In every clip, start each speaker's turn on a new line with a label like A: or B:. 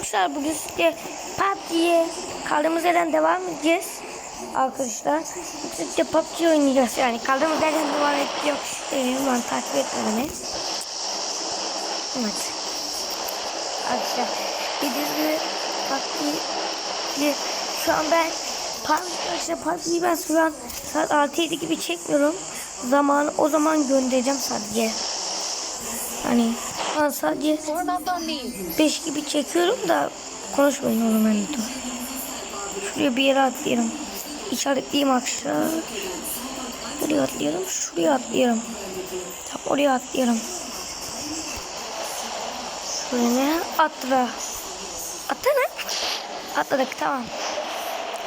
A: Arkadaşlar bugün size PUBG'ye kaldığımız yerden devam edeceğiz. Arkadaşlar size PUBG oynayacağız yani kaldığımız yerden devam ediyor. Ben takip etme beni. Evet. Arkadaşlar videoyu PUBG'yi şu an ben Arkadaşlar PUBG'yi ben şu an saat 6-7 gibi çekmiyorum. Zamanı o zaman göndereceğim sadece. Hani ben sadece 5 gibi çekiyorum da konuşmayın oğlum ben dur. Şuraya bir yere atlıyorum. İşaretleyeyim aşağı. Buraya atlıyorum. Şuraya atlıyorum. Tam oraya atlıyorum. Şöyle atla. Atla Atladık tamam.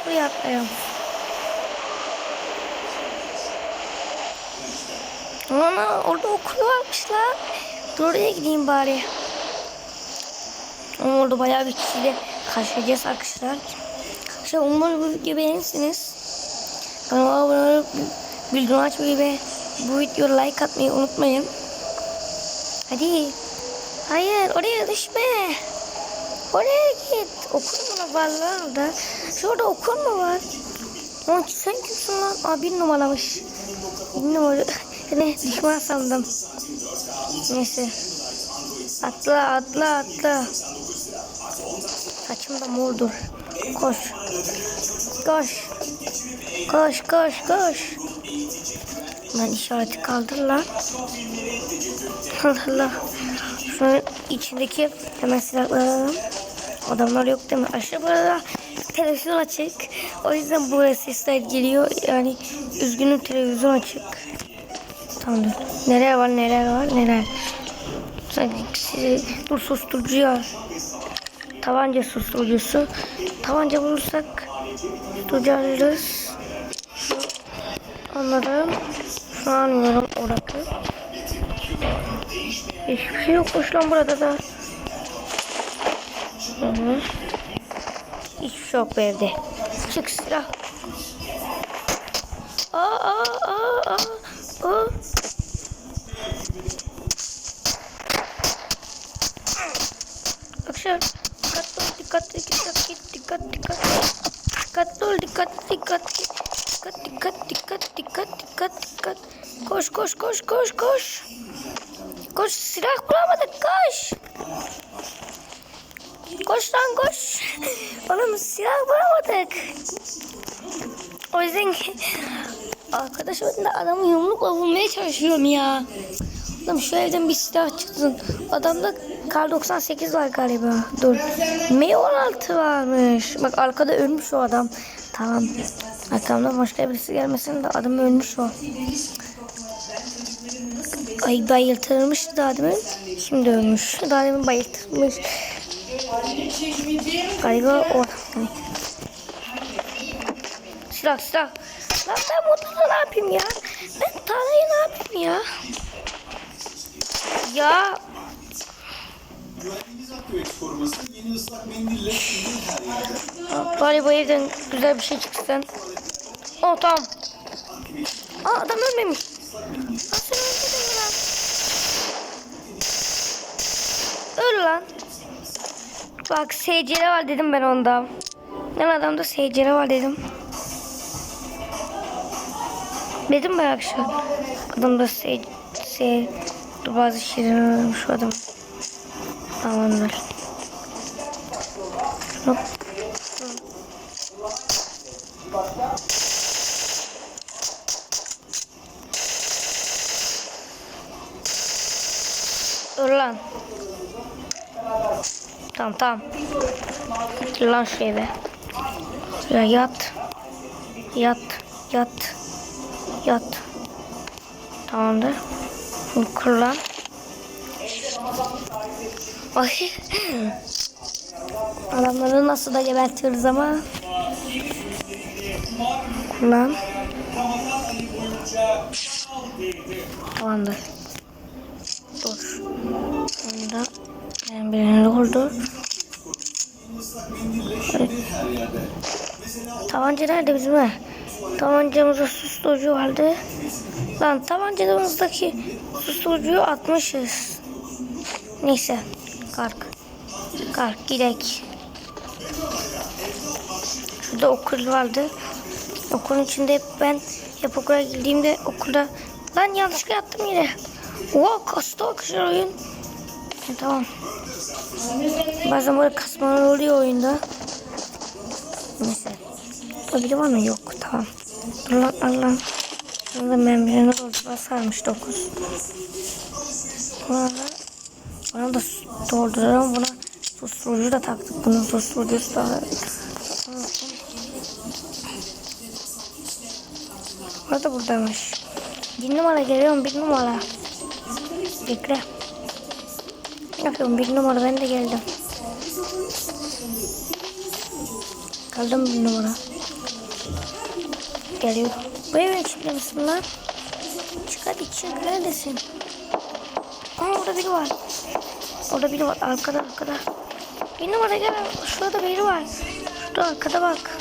A: Buraya atlıyorum. Ana orada okul varmış lan. Dur gideyim bari. Ama orada bayağı bir kişiyle karşılayacağız arkadaşlar. Arkadaşlar umarım bu videoyu beğenirsiniz. Kanalıma abone olup bildirim açmayı ve bu videoya like atmayı unutmayın. Hadi. Hayır oraya düşme. Oraya git. Okul mu var lan orada? Şurada okul mu var? Lan sen kimsin lan? Aa bir numaramış. Bir numara. Ne düşman sandım. Neyse. Atla atla atla. Saçım da mordur. Koş. Koş. Koş koş koş. Ben işareti kaldır lan. Allah Allah. Şunun içindeki hemen silahları alalım. Adamlar yok değil mi? Aşağı burada televizyon açık. O yüzden buraya sesler geliyor. Yani üzgünüm televizyon açık. Tamam dur. Neler var neler var neler. Sanki dur susturucu al. Tabanca susturucusu. Tabanca bulursak susturucu. Anladım. Şu an anlıyorum orası. Hiçbir şey yokmuş lan burada da. Hı -hı. Hiçbir şey yok bu evde. Çık silah. Aa aa aa aa. aa. arkadaşlar. Dikkatli ol, dikkatli, dikkatli, dikkatli, dikkatli. Dikkatli ol, dikkatli, dikkatli. Dikkat, dikkat, dikkat, dikkat, dikkat, dikkat. Koş, koş, koş, koş, koş. Koş, silah bulamadık, koş. Koş lan koş. Oğlum silah bulamadık. O yüzden arkadaş önünde adamı yumrukla vurmaya çalışıyorum ya. Oğlum şu evden bir silah çıksın. Adamda kar 98 var galiba. Dur. M16 varmış. Bak arkada ölmüş o adam. Tamam. Arkamdan başka birisi gelmesin de adam ölmüş o. Ay bayıltırmış daha demin. Şimdi ölmüş. Daha demin bayıltırmış. Galiba o. Silah silah. Lan ben motorla ne yapayım ya? Ben tarlayı ne yapayım ya? Ya
B: Güvenliğiniz Akköğüt koruması yeni ıslak mendille şimdi her yerde.
A: bari bu evden güzel bir şey çıksın. Oh tamam. Aa adam ölmemiş. Aa lan? Öl lan. Bak SCR var dedim ben onda. Ben adamda SCR var dedim. Dedim ben akşam. Adamda S... S... Dur bazı şeyler şu adam. Tamamdır. Hop. Dur lan. Tamam tamam. Gir lan şu eve. Ya yat. Yat. Yat. Yat. Tamamdır. Kır lan. Ay. Adamları nasıl da gebertiyoruz ama. Kullan. Tamamdır. Dur. Bunda ben birini oldu. Tabanca nerede bizim ha? Tabancamızda susturucu vardı. Lan tabancamızdaki susturucuyu atmışız. Neyse. Kalk. Kalk gidek. Şurada okul vardı. Okulun içinde hep ben hep okula girdiğimde okulda lan yanlışlıkla yattım yine. Oha kastı arkadaşlar oyun. Ha, tamam. Bazen böyle kasmalar oluyor oyunda. Neyse. Biri var mı? Yok. Tamam. Dur lan al lan. Burada membreni dolduruğa sarmış 9. Buna da, buna da dolduralım. Buna susturucu da taktık. Bunun susturucusu da O da buradaymış. Bir numara geliyorum bir numara. Bekle. Yapıyorum bir numara ben de geldim. Kaldım bir numara. Geliyor. Bu evin içinde misin lan? Çık hadi çık neredesin? Aa orada biri var. Orada biri var arkada arkada. Bir numara gel. Şurada biri var. Şurada arkada bak.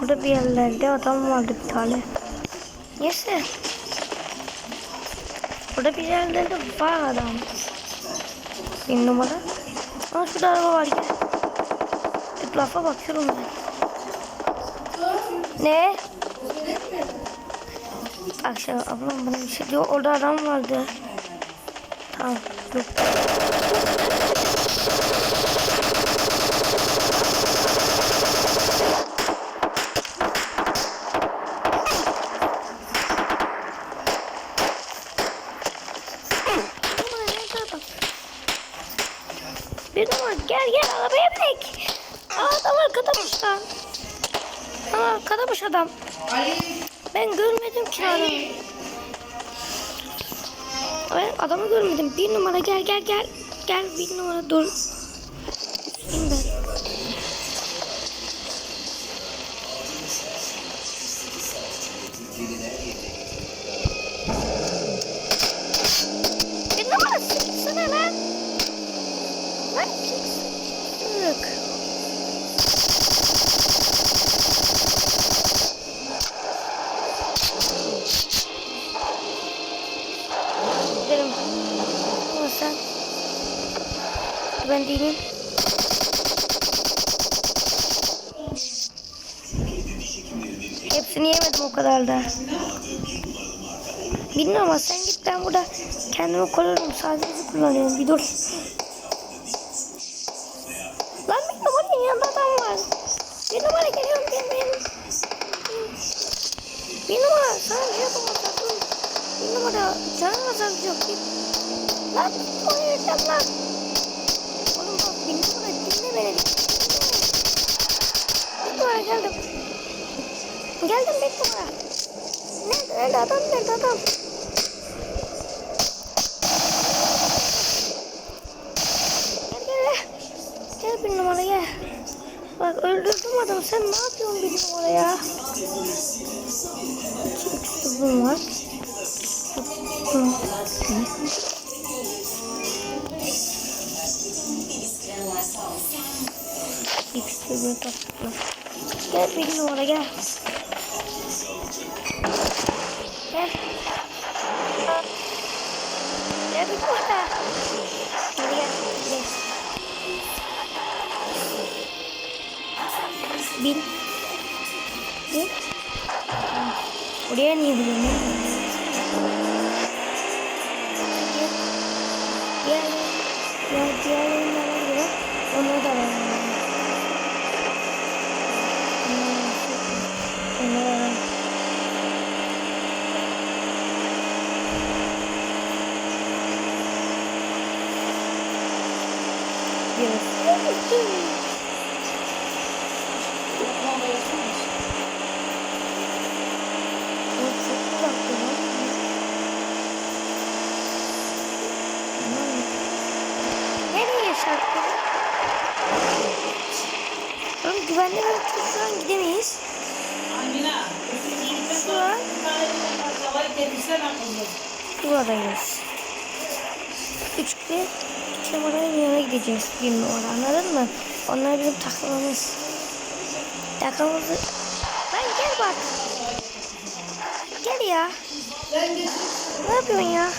A: Orada bir yerlerde adam vardı bir tane. Neyse. Burada bir yerlerde var adam. Bir numara. Aa şurada araba var gel. Etrafa bakıyorum ben. Ne? Akşam ablam bana bir şey diyor. Orada adam vardı. Tamam. Dur. Numara nerede adam? Bir numara gel gel arabaya binek. Aa adam arkadamış lan. Aa arkadamış adam. Ben görmedim ki adamı. Ben adamı görmedim. Bir numara gel gel gel. Gel bir numara dur. Yemedim o kadar da. Bilmiyorum ama sen git ben burada kendimi korurum. Sadece kullanıyorum. Bir dur. Lan bir numaranın yanında adam var. Bir numara geliyorum ben ben. Bir numara sana bir şey yapamaz sakın. Bir numara canım azalacak. Lan oynayacağım lan. Oğlum bak bir numara dinle beni. Bir numara geldim. Geldim bir numara. Nerede adam nerede adam? Gel bir numara gel. Bak öldürdüm adamı sen ne yapıyorsun bir numara ya? İki üstübüm var. Bir topla. Gel bir numara. Gel. Gel bir numara. Hadi gel. Gel. Bin. Bin. Oraya niye biliyorsun? Nereye şarkı? Oğlum güvenli bir şu an gidemeyiz. Şu an buradayız. Üçlü iki numaranın yanına gideceğiz bir numara anladın mı? Onlar bizim takımımız. Takımımızı bak. Gel ya. Ne yapıyorsun ya?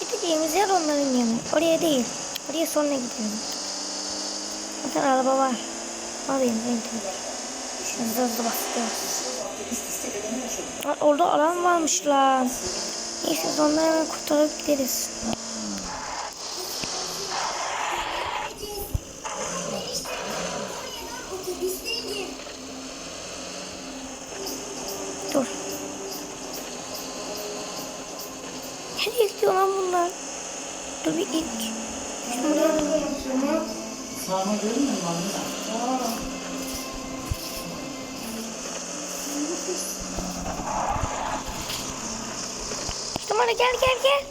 A: Gideceğimiz yer onların yanı. Oraya değil. Oraya sonra gidelim. Zaten araba var. Alayım ben de. Hızlı hızlı basıyoruz. Orada alan varmış lan. Neyse onları hemen kurtarıp gideriz. Dur. Nereye gidiyor lan bunlar? Dur bir ilk. Şuraya dur.
B: Sağma görmüyor musun anne?
A: İşte bana gel gel gel.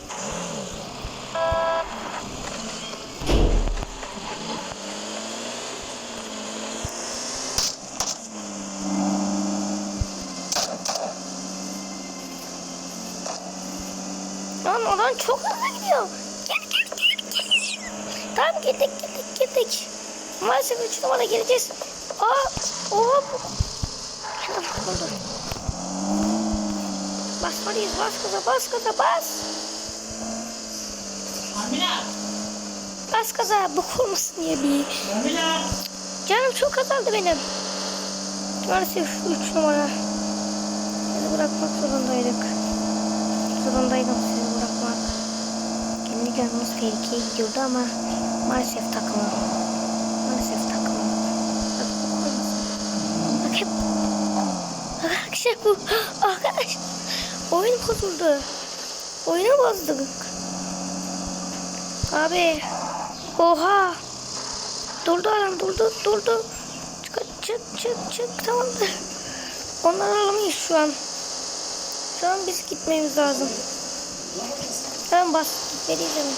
A: Lan oradan çok hızlı gidiyor. Gel gel gel gel. Tamam gittik gittik gittik. Maalesef üç numara geleceğiz. Aa, oha bak burada. Basmalıyız bas gaza bas gaza bas.
B: Amina!
A: Bas gaza bu olmasın diye bir.
B: Amina!
A: Canım çok azaldı benim. Maalesef 3 numara. Sizi bırakmak zorundaydık. Zorundaydım canımız tehlikeye gidiyordu ama maalesef takımım. Maalesef takımım. Bak hep. Arkadaşlar bu. Arkadaş. Oyun bozuldu. Oyunu bozduk. Abi. Oha. Durdu adam durdu durdu. Çık çık çık çık tamamdır. Onları alamayız şu an. Şu an biz gitmemiz lazım. Hemen bas hemen.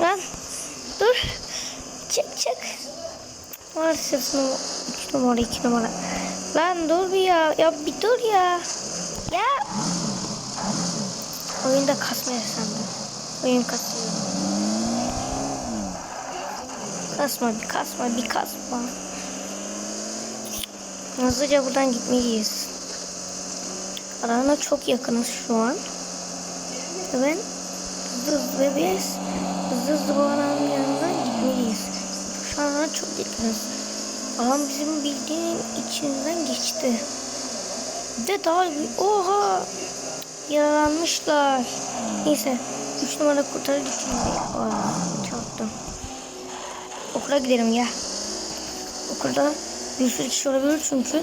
A: Lan dur. Çık çık. Maalesef numara 3 numara 2 numara. Lan dur bir ya. Ya bir dur ya. Ya. Oyunda kasmıyor sandım. Oyun kasıyor. Kasma bir kasma bir kasma. Hızlıca buradan gitmeliyiz. Alana çok yakınız şu an. Ben hızlı hızlı biz hızlı hızlı bu alanın yanından gitmeliyiz. Şu an alana çok yakınız. Alan bizim bildiğin içinden geçti. Ve daha bir oha yaralanmışlar. Neyse 3 numara kurtarır şimdi. Aa, çarptım. Okula gidelim ya. Okulda bir sürü kişi olabilir çünkü.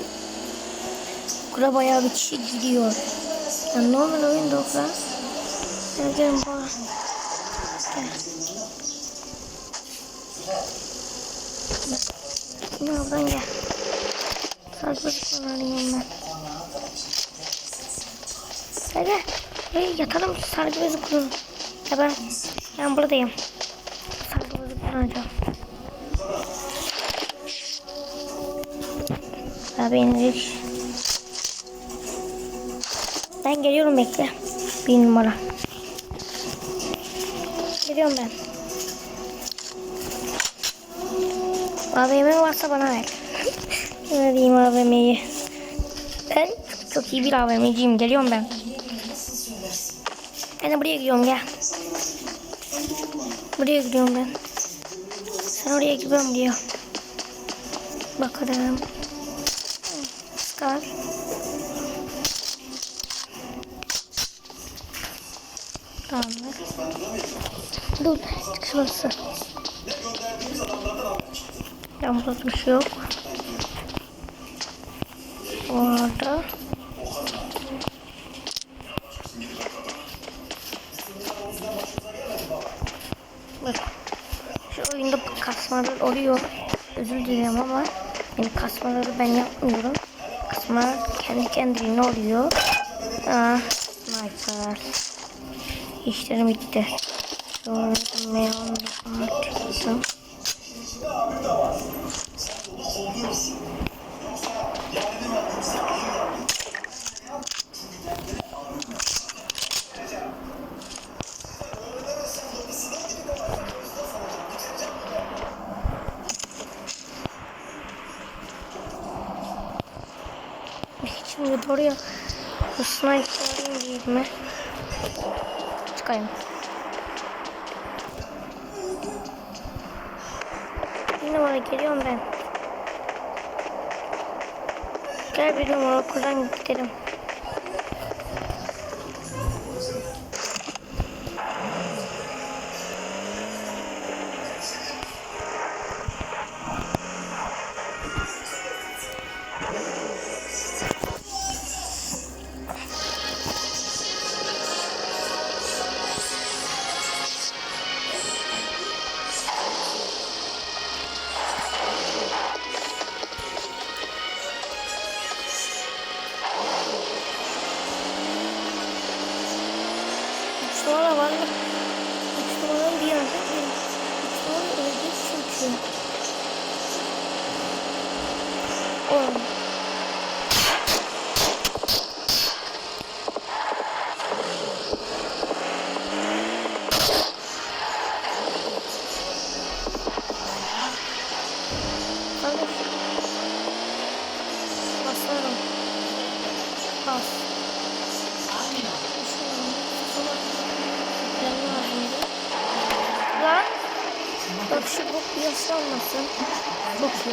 A: Okula bayağı bir kişi gidiyor. Yani normal oyunda okula. Gel gelin bana. Gel. Şimdi oradan gel. Sarkılıp alayım ben. Gel. Hey, yatalım sargı bezi kurun. Ya ben, ben buradayım. Sargı bezi kullanacağım. Abi indik. Geliyorum bekle. Bir numara. Geliyorum ben. AVM varsa bana ver. Vereyim AVM'yi. Ben çok, iyi bir AVM'ciyim. Geliyorum ben. Ben de buraya gidiyorum gel. Buraya gidiyorum ben. Sen oraya ben buraya. Bakalım. Scar. Dur. Şurası. Ya burada bir şey yok. Orada. Bak. Şu oyunda kasmalar oluyor. Özür dilerim ama yani kasmaları ben yapmıyorum. Kasma kendi kendine oluyor. Aa, sniper. İşlerim bitti. Öğretmeye anlatırdım. Şimdi doğruya sniper'ın giyme çıkayım. Numara geliyorum ben. Gel bir numara okuldan gidelim.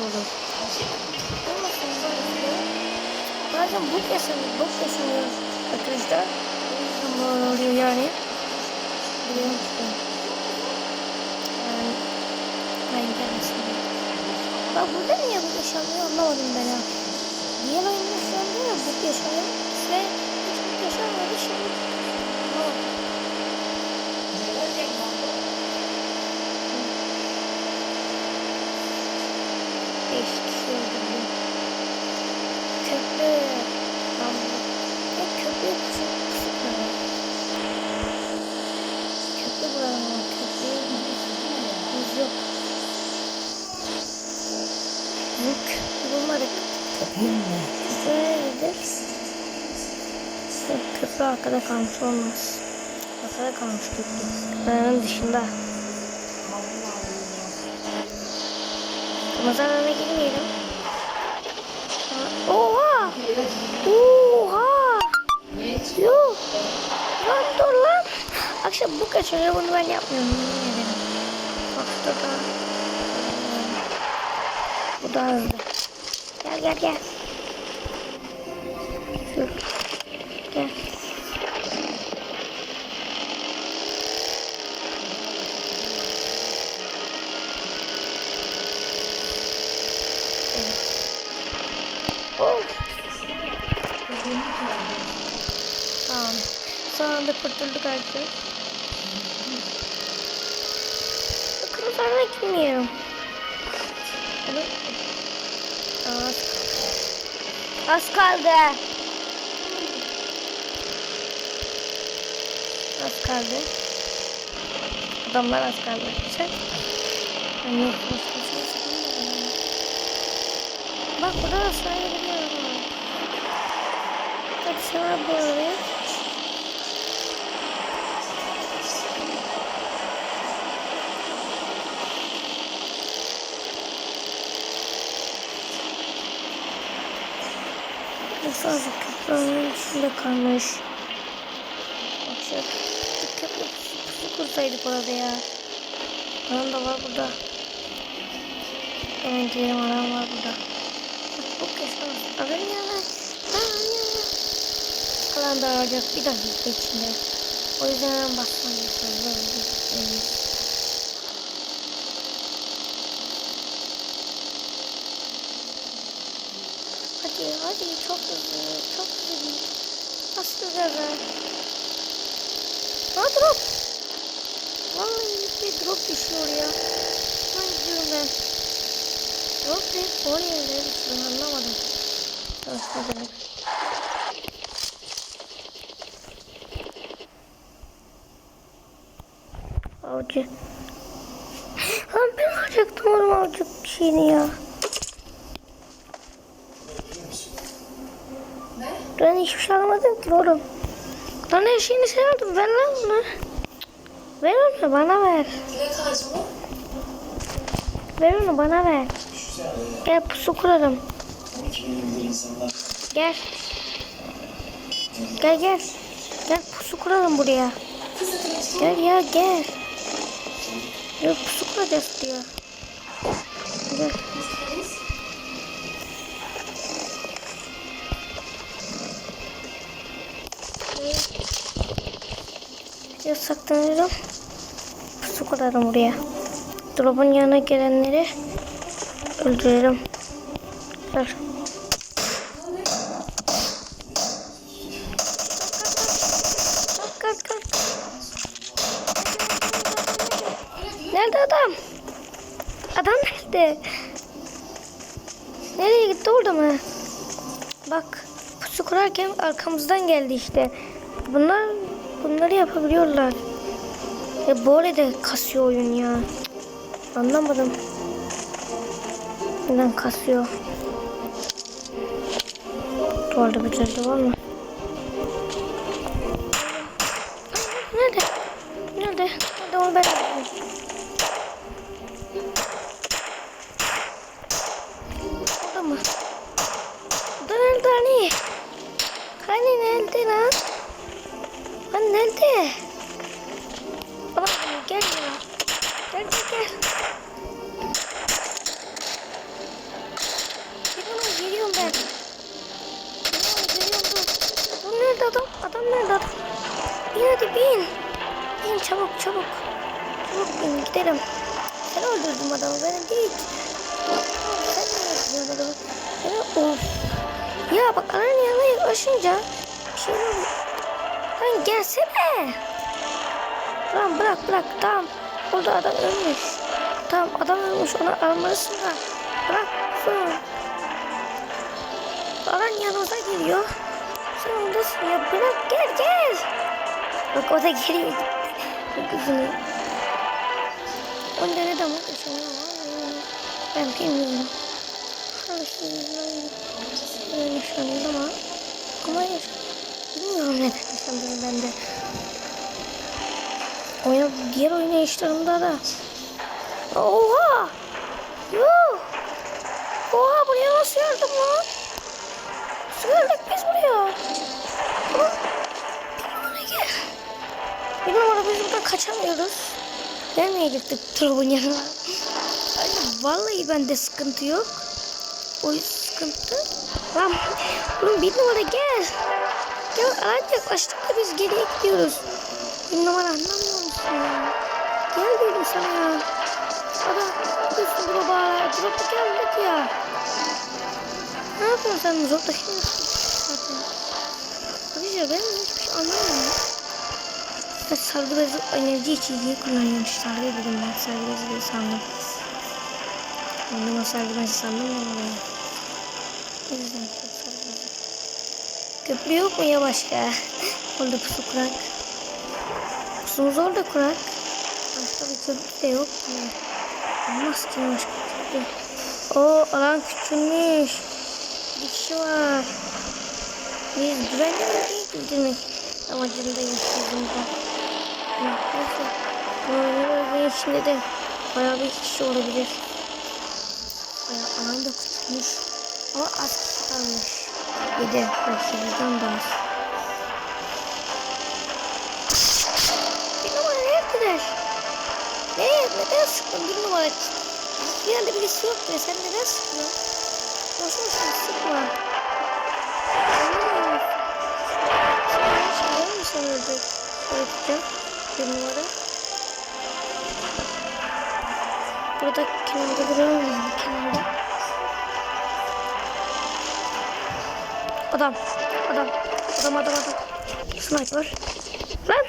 A: Olur. Bazen bok yaşanıyor. Bok yaşanıyor. Arkadaşlar. Böyle oluyor yani. Biliyor musun? Yani. Ben gelmesin. Bak burada niye bok yaşanmıyor anlamadım ben ya. Diğer oyunda yaşanıyor ya bok yaşanıyor. Ve hiç bok yaşanmadı şimdi. Anlamadım. Beş kişi öldürdüm. Köprü. Tamam. Ya köprü kısık kısık mı? Köprü buranın var. Köprü biz yok. Bu köprü bulmadık. Köprü. Köprü nerededir? Yok, Köprü arkada kalmış olmaz. Arkada kalmış köprü. Buranın dışında. Ramazan'a girmeyelim. Oha! Oha! Yok. Lan dur lan. Akşam bu kaçıyor. Bunu ben yapmıyorum. Bak şurada da. Bu daha hızlı. Gel gel gel. Kurtulduk artık. Kırmızılarına girmiyorum. Hadi. Az. Az kaldı. Az kaldı. Adamlar az kaldı. Sen? Yok. Bak burada da gidiyorum. Hadi sana. Nasıl az köprünün içinde kalmış. Bak şu bir köprü pusu kursaydık orada ya. Anam da var burada. Evet diyelim anam var burada. Bu kesin. Haberin yana. Kalan da olacak bir dakika içinde. O yüzden hemen basmam gerekiyor. Hadi hadi çok hızlı çok hızlı. Gaza. Ha drop. Vallahi bir drop düşüyor ya. Ben gidiyorum ben. Drop ne? Oraya ne düşüyor anlamadım. Tamam hadi. Avcı. Ben alacaktım oğlum avcı şeyini ya. Hiçbir şey almadım ki oğlum. Lan her şeyini sen aldın. Ver lan onu. Ver onu bana ver. Ver onu bana ver. Gel pusu kurarım. Gel. Gel gel. Gel pusu kuralım buraya. Gel ya gel. Gel pusu kuracağız diyor. Gel saklanırım. Pusu kurarım buraya. Drop'un yanına gelenleri öldürelim. Kalk. Nerede adam? Adam nerede? Nereye gitti orada mı? Bak pusu kurarken arkamızdan geldi işte. Bunlar bunları yapabiliyorlar. Ya bu arada kasıyor oyun ya. Anlamadım. Neden kasıyor? Duvarda bir çocuk var mı? Nerede? Nerede? Nerede onu ben. Orada mı? Orada nerede hani? Hani nerede lan? Hani nerede? Bana gel ya. Gel gel gel. Geliyorum geliyorum ben. Geliyorum geliyorum dur. Dur nerede adam? Adam nerede adam? Bin hadi bin. Bin çabuk çabuk. Çabuk bin gidelim. Sen öldürdün adamı benim değil. Sen mi öldürdün adamı? Of. Ya bak aranın yanına yaklaşınca bir şey oluyor. Lan gelsene. Lan bırak bırak tamam. Orada adam ölmüş. Tamam adam ölmüş onu almalısın da. Bırak sonra. Aran yanımıza geliyor. Sen oradasın ya bırak gel gel. Bak o da geliyor. Çok üzülüyor. Onda ne demek yaşanıyor? Ben bilmiyorum. Şey böyle yaşanıyor ama ama yaşanıyor. Bilmiyorum yaşandığını ben de. Oyna, diğer oynayışlarımda da. Oha! Yuh! Oha buraya nasıl yardım lan? Geldik biz buraya? Bir numara biz buradan kaçamıyoruz. Nereye gittik turabın yanına? Vallahi bende sıkıntı yok. O sıkıntı. Lan oğlum bir numara gel. Gel ancak açtık da biz geriye gidiyoruz. Bir numara anlamıyor musun ya? Gel dedim sana ya. Ada üstün drop'a. Drop'a geldik ya. Ne yapıyorsun sen drop'ta şimdi? Arkadaşlar ben hiçbir şey anlamıyorum. Ben sargı bezi enerji içeceği kullanıyorum. Sargı dedim ben sargı bezi diye sandım. Ben o sargı bezi sandım ya. O yüzden. Köprü yok mu ya başka? Orada pusu kurak. Pusumuz orada kurak. Başka bir köprü de yok? Olmaz ki başka köprü. O alan küçülmüş. Bir kişi var. Biz güvenli bölgeyi bildirmek amacındayız bizim de. Neyse. Bölgenin içinde de bayağı bir kişi olabilir. Bayağı alan da küçülmüş. Ama az kalmış. Bir de belki bizden de az. Bir numara neredeler? Ne? Neden sıktın bir numara? Bir yerde birisi yok ya. Sen neden sıkıyorsun? Nasıl sen sıkma? Sen şimdi mi sanırdı? Öğreteceğim. Bir numara. Burada kenarda duralım mı? Kenarda. Adam. Adam. Adam adam adam. Sniper. Lan.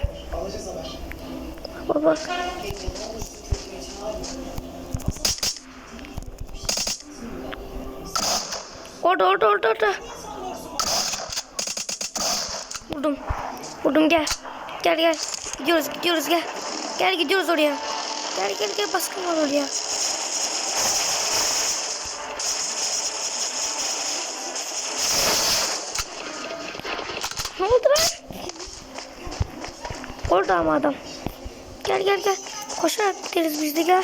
A: Bak bak. Orada orada orada orada. Vurdum. Vurdum gel. Gel gel. Gidiyoruz gidiyoruz gel. Gel gidiyoruz oraya. Gel gel gel baskın var oraya. Orada ama adam. Gel gel gel. Koşarak gideriz biz de gel.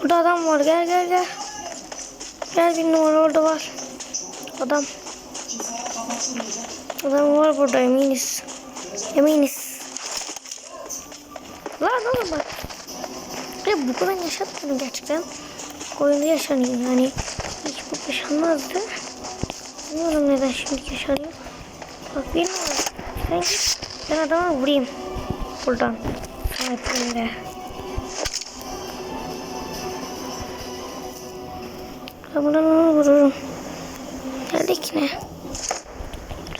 A: Burada adam var gel gel gel. Gel bir numara orada var. Adam. Adam var burada eminiz. Eminiz. Lan oğlum bak. Ya bu kadar yaşatmadım gerçekten. Oyunda yaşanıyor yani. Hiç bu yaşanmazdı. Bilmiyorum neden şimdi yaşanıyor. Bak bilmiyorum. Sen git. Ben adama vurayım. Buradan. Sniper'inde. Ben buradan onu vururum. Geldik ne?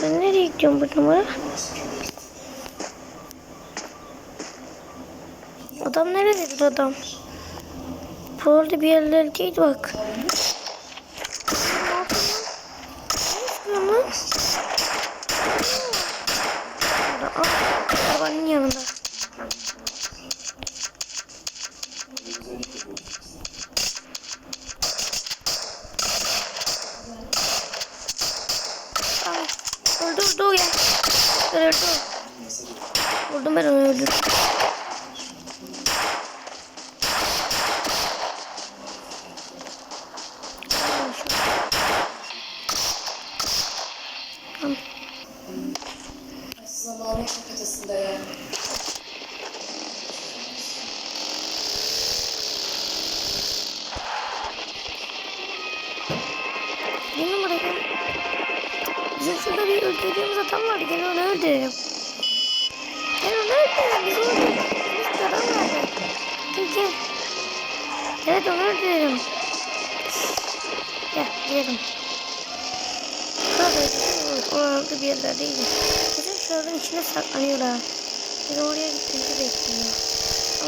A: Ben nereye gidiyorum bu numara? Adam nerededir adam? Burada bir yerlerdeydi bak. Ne yapıyorum lan? Burada, ah, Arabanın yanında. Ay, Öldü öldü o ya. Ben öldü o. Vurdum ben onu öldürdüm.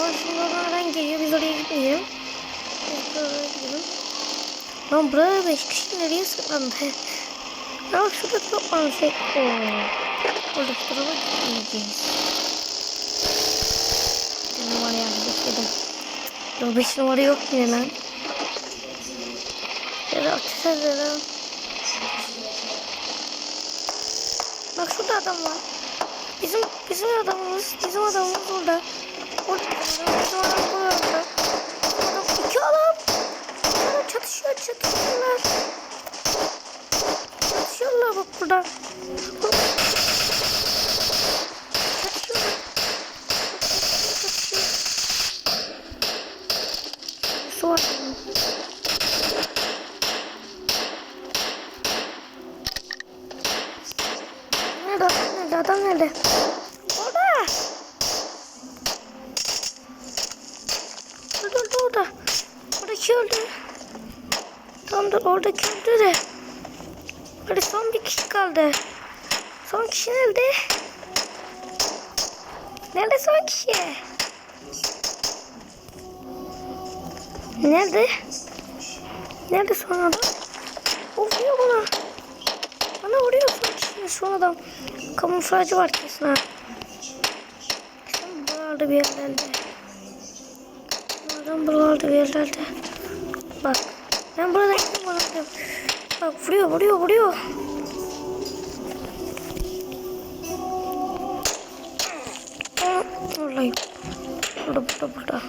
A: Ama şimdi oradan geliyor. Biz oraya gitmeyelim. Biz oraya gidelim. Lan burada beş kişi nereye saklandı? Ya şurada toplansak. Oo. Orada bu tarafa gitmeyeceğiz. Bir numara yazdık dedim. Ya beş numara yok yine lan. Ya da ateş edelim. Bak şurada adam var. Bizim bizim adamımız, bizim adamımız orada. Adam, iki adam. Bunlar çatışıyor, çatışıyorlar. Çatışıyorlar bak burada. Çatışıyorlar. Çatışıyor. Su var. Nerede adam nerede adam nerede? Oradaki öldü. Tamamdır oradaki öldü de. Hadi son bir kişi kaldı. Son kişi nerede? Nerede son kişi? Nerede? Nerede son adam? Of ya bana. Bana vuruyor son kişi son adam. Kamuflajı var kesin ha. Kesin buralarda bir yerlerde. Bu adam buralarda bir yerlerde. Bak. Ben burada gittim. Bak vuruyor vuruyor vuruyor. Vallahi. Burada burada burada.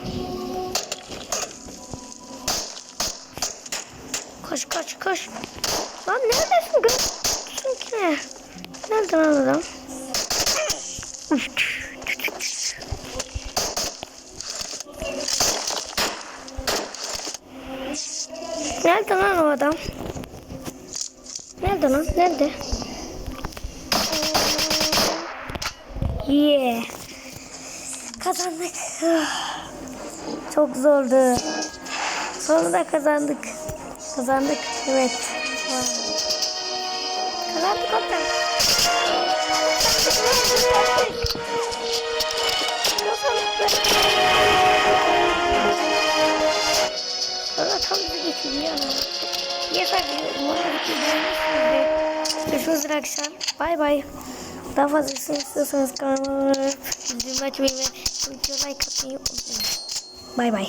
A: Kaç kaç kaç. Lan neredesin gördün ki ne? Nerede lan adam? Nerede lan o adam? Nerede lan? Nerede? Yeah. Kazandık. Çok zordu. Sonunda kazandık. Kazandık. Evet. Kazandık oğlum. Ama. Yeter ki umarım ki. Görüşürüz akşam. Bay bay. Daha fazlasını istiyorsanız kanalıma abone açmayı ve videoya like atmayı unutmayın. Bay bay.